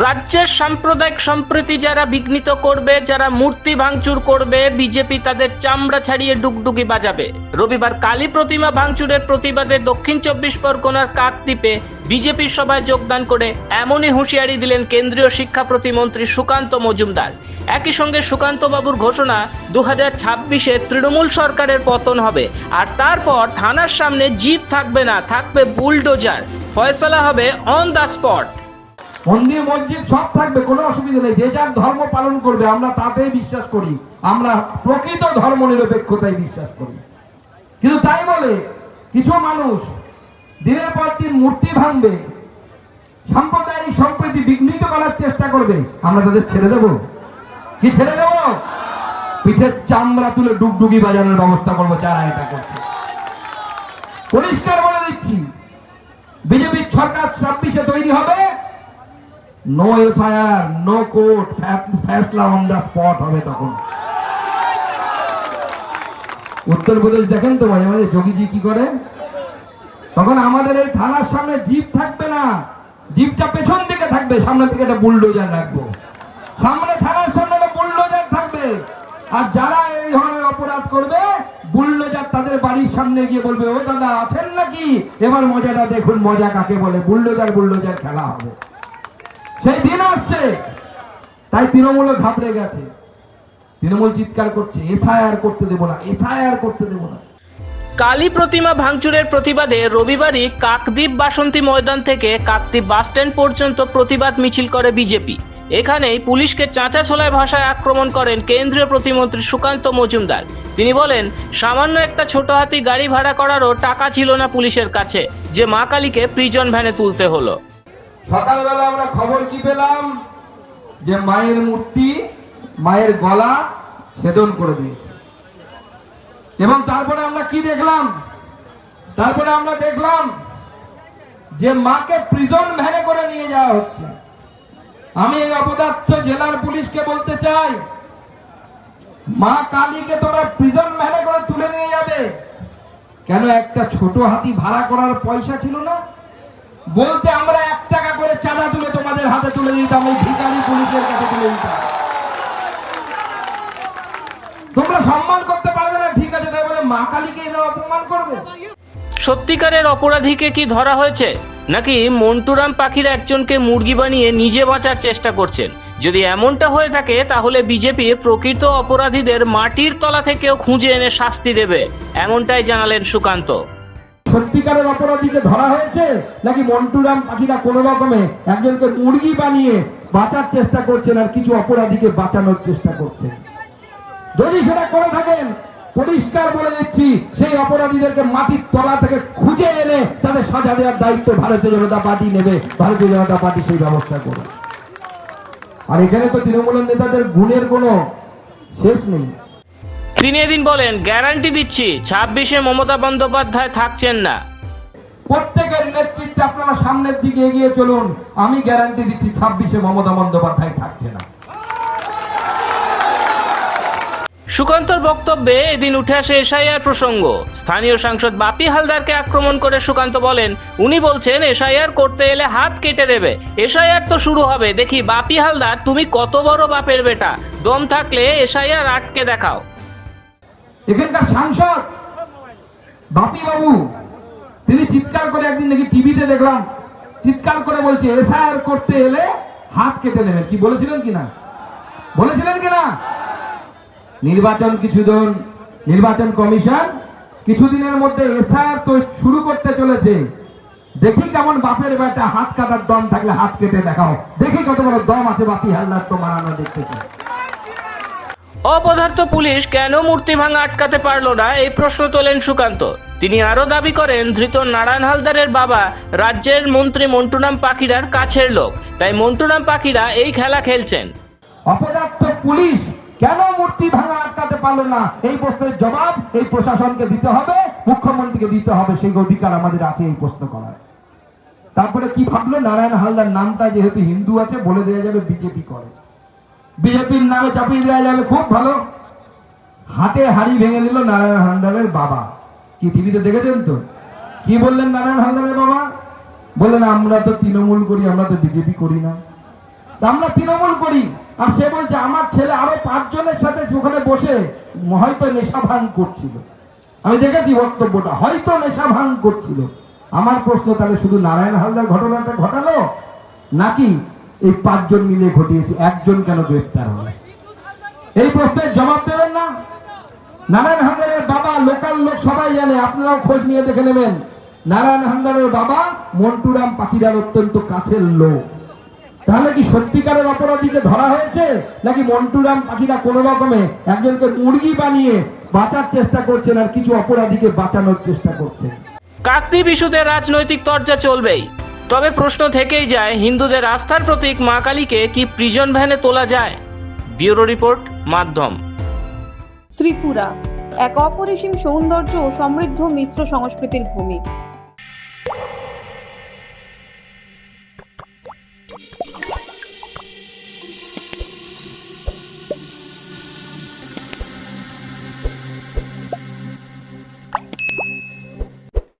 রাজ্যের সাম্প্রদায়িক সম্প্রীতি যারা বিঘ্নিত করবে, যারা মূর্তি ভাঙচুর করবে, বিজেপি তাদের চামড়া ছাড়িয়ে ডুগডুগি বাজাবে। রবিবার কালী প্রতিমা ভাঙচুরের প্রতিবাদে দক্ষিণ চব্বিশ পরগনার কাকদ্বীপে বিজেপির সভায় যোগদান করে এমনই হুঁশিয়ারি দিলেন কেন্দ্রীয় শিক্ষা প্রতিমন্ত্রী সুকান্ত মজুমদার। একই সঙ্গে সুকান্ত বাবুর ঘোষণা দু হাজার ছাব্বিশে তৃণমূল সরকারের পতন হবে। আর তারপর থানার সামনে জিপ থাকবে না, থাকবে বুলডোজার। ফয়সলা হবে অন দ্য স্পট। মন্দির, মসজিদ সব থাকবে, কোনো অসুবিধা নেই। যে যার ধর্ম পালন করবে, আমরা তাতেই বিশ্বাস করি। আমরা প্রকৃত ধর্ম নিরপেক্ষতায় বিশ্বাস করি। কিন্তু তাই বলে, কিছু মানুষ দিনের পর দিন মূর্তি ভাঙবে, সাম্প্রদায়িক সম্প্রীতি বিঘ্নিত করার চেষ্টা করবে। আমরা তাদের ছেড়ে দেব? কি ছেড়ে দেব? পিঠের চামড়া তুলে ডুগডুগি বাজানোর ব্যবস্থা করব, যারা এটা করছে। পরিষ্কার বলে দিচ্ছি, বিজেপির সরকার ছাব্বিশে তৈরি হবে নো এফআইআর নো কোর্ট ফ্যাসলা অন দ্য স্পট হবে তখন। উত্তরপ্রদেশ দেখেন তো মাঝে মাঝে যোগীজি কি করে? তখন আমাদের এই থানার সামনে জিপ থাকবে না। জিপটা পেছন দিকে থাকবে সামনে থেকে একটা বুলডোজার রাখব। সামনে থানার সামনে একটা বুলডোজার থাকবে। আর যারা এই ধরনের অপরাধ করবে, বুলডোজার তাদের বাড়ির সামনে গিয়ে বলবে, ও দাদা, আছেন নাকি? এবার মজাটা দেখুন, মজা কাকে বলে? বুলডোজার বুলডোজার খেলা হবে। সেই দিন আসছে। তাই তৃণমূল ঘাবড়ে গেছে। তৃণমূল চিৎকার করছে এসআইআর করতে দেবো না এসআইআর করতে দেবো না। কালী প্রতিমা ভাঙচুরের প্রতিবাদে রবিবারই কাকদ্বীপ বাসন্তী ময়দান থেকে কাকদ্বীপ বাসস্ট্যান্ড পর্যন্ত প্রতিবাদ মিছিল করে বিজেপি। এখানেই পুলিশকে চাঁচা ছোলায় ভাষায় আক্রমণ করেন কেন্দ্রীয় প্রতিমন্ত্রী সুকান্ত মজুমদার। তিনি বলেন, সামান্য একটা ছোট হাতি গাড়ি ভাড়া করারও টাকা ছিল না পুলিশের কাছে, যে মা কালীকে প্রিজন ভ্যানে তুলতে হলো। সকালবেলা আমরা খবর কি পেলাম? যে মায়ের মূর্তি, মায়ের গলা ছেদন করে দিয়েছে। এবং তারপরে আমরা কি দেখলাম? তারপরে আমরা দেখলাম যে মাকে প্রিজন ভ্যানে করে নিয়ে যাওয়া হচ্ছে। আমি এই অপদার্থ জেলার পুলিশকে বলতে চাই, মা কালীকে তোমরা প্রিজন ভ্যানে করে তুলে নিয়ে যাবে? কেন একটা ছোট হাতি ভাড়া করার পয়সা ছিল না? বলতে আমরা এক টাকা করে চাঁদা তুলে তোমাদের হাতে তুলে দিতাম ওই ভিকারি পুলিশের কাছে তুলে দিতাম। তোমরা সম্মান করতে পারবে না, ঠিক আছে, তাই বলে মা কালীকে অপমান করবে? সত্যিকারের অপরাধীকে কি ধরা হয়েছে? নাকি মন্টুরাম পাখির একজনকে মুরগি বানিয়ে নিজে বাঁচার চেষ্টা করছেন? যদি এমনটা হয়ে থাকে, তাহলে বিজেপি প্রকৃত অপরাধীদের মাটির তলা থেকেও খুঁজে এনে শাস্তি দেবে, এমনটাই জানালেন সুকান্ত। সত্যিকারের অপরাধীকে ধরা হয়েছে? নাকি মন্টুরাম পাখিরা কোন রকমে একজনকে মুরগি বানিয়ে বাঁচার চেষ্টা করছেন আর কিছু অপরাধীকে বাঁচানোর চেষ্টা করছেন? যদি সেটা করে থাকেন, পরিষ্কার বলে দিচ্ছি, সেই অপরাধীদেরকে মাটির তলা থেকে খুঁজে এনে তাদের সাজা দেওয়ার দায়িত্ব ভারতীয় জনতা পার্টি নেবে। ভারতীয় জনতা পার্টি সেই ব্যবস্থা করবে। আর এখানে তো তৃণমূলের নেতাদের গুণের কোনো শেষ নেই। তিনি এদিন বলেন গ্যারান্টি দিচ্ছি ছাব্বিশে মমতা বন্দ্যোপাধ্যায় থাকছেন না। প্রত্যেকের নেতৃত্বে আপনারা সামনের দিকে এগিয়ে চলুন আমি গ্যারান্টি দিচ্ছি ছাব্বিশে মমতা বন্দ্যোপাধ্যায় থাকছে না। সুকান্তর বক্তব্যে এদিন উঠে আসে এসআইআর প্রসঙ্গ। স্থানীয় সাংসদ বাপি হালদারকে আক্রমণ করে সুকান্ত বলেন উনি বলছেন এসআইআর করতে এলে হাত কেটে দেবে। এসআইআর তো শুরু হবে। দেখি বাপি হালদার তুমি কত বড় বাপের বেটা। দম থাকলে এসআইআর আটকে দেখাও। এখানকার সাংসদ বাপি বাবু তিনি চিৎকার করে একদিন নাকি টিভিতে দেখলাম, চিৎকার করে বলছে, এসআইআর করতে এলে হাত কেটে নেবেন। কি বলেছিলেন কিনা বলেছিলেন কিনা নির্বাচন কিছুদিন নির্বাচন কমিশন কিছুদিনের মধ্যে এসআইআর তো শুরু করতে চলেছে। দেখি কেমন বাপের বেটা হাত কাটার দম থাকলে হাত কেটে দেখাও। দেখি কত বড় দম আছে বাপি হালদার তো মারানো দেখতে চাই। অপদার্থ পুলিশ কেন মূর্তি ভাঙা আটকাতে পারল না? এই প্রশ্ন তোলেন সুকান্ত। তিনি আরও দাবি করেন, ধৃত নারায়ণ হালদারের বাবা রাজ্যের মন্ত্রী মন্টুনাম পাখিরার কাছের লোক। তাই মন্টুনাম পাখিরা এই খেলা খেলছেন। অপদার্থ পুলিশ কেন মূর্তি ভাঙা আটকাতে পারল না? এই প্রশ্নের জবাব এই প্রশাসনকে দিতে হবে, মুখ্যমন্ত্রীকে দিতে হবে। সেই অধিকার আমাদের আছে এই প্রশ্ন করার। তারপরে কি ভাবলো? নারায়ণ হালদার নামটা যেহেতু হিন্দু আছে, বলে দেওয়া যাবে, বিজেপি করে। বিজেপির নামে চাপিয়ে দেওয়া যাবে খুব ভালো। হাতে হাড়ি ভেঙে দিল নারায়ণ হালদারের বাবা। কি টিভিতে দেখেছেন তো? কি বললেন নারায়ণ হালদারের বাবা? বললেন, আমরা তো তৃণমূল করি, আমরা তো বিজেপি করি না। আমরা তৃণমূল করি। আর সে বলছে, আমার ছেলে আরও পাঁচজনের সাথে ওখানে বসে হয়তো নেশা ভান করছিল। আমি দেখেছি বক্তব্যটা, হয়তো নেশা ভান করছিল। আমার প্রশ্ন, তাহলে শুধু নারায়ণ হালদার ঘটনাটা ঘটালো নাকি এই পাঁচজন মিলে ঘটিয়েছে, একজন কেন গ্রেপ্তার হলো? এই প্রশ্নের জবাব দেবেন না? নারায়ণ হালদারের বাবা, লোকাল লোক সবাই জানে, আপনারাও খোঁজ নিয়ে দেখে নেবেন। নারায়ণ হালদারের বাবা, মন্টুরাম পাখিরার অত্যন্ত কাছের লোক। তাহলে কি সত্যিকারের অপরাধীকে ধরা হয়েছে? নাকি মন্টুরাম পাখিরা কোন রকমে একজনকে মুরগি বানিয়ে বাঁচার চেষ্টা করছেন আর কিছু অপরাধীকে বাঁচানোর চেষ্টা করছেন? কাকদ্বীপ ইস্যুতে রাজনৈতিক চর্চা চলবেই। তবে প্রশ্ন থেকেই যায়, হিন্দুদের আস্থার প্রতীক মা কালীকে কি প্রিজন ভ্যানে তোলা যায়? ব্যুরো রিপোর্ট, মাধ্যম। ত্রিপুরা, এক অপরিসীম সৌন্দর্য ও সমৃদ্ধ মিশ্র সংস্কৃতির ভূমি।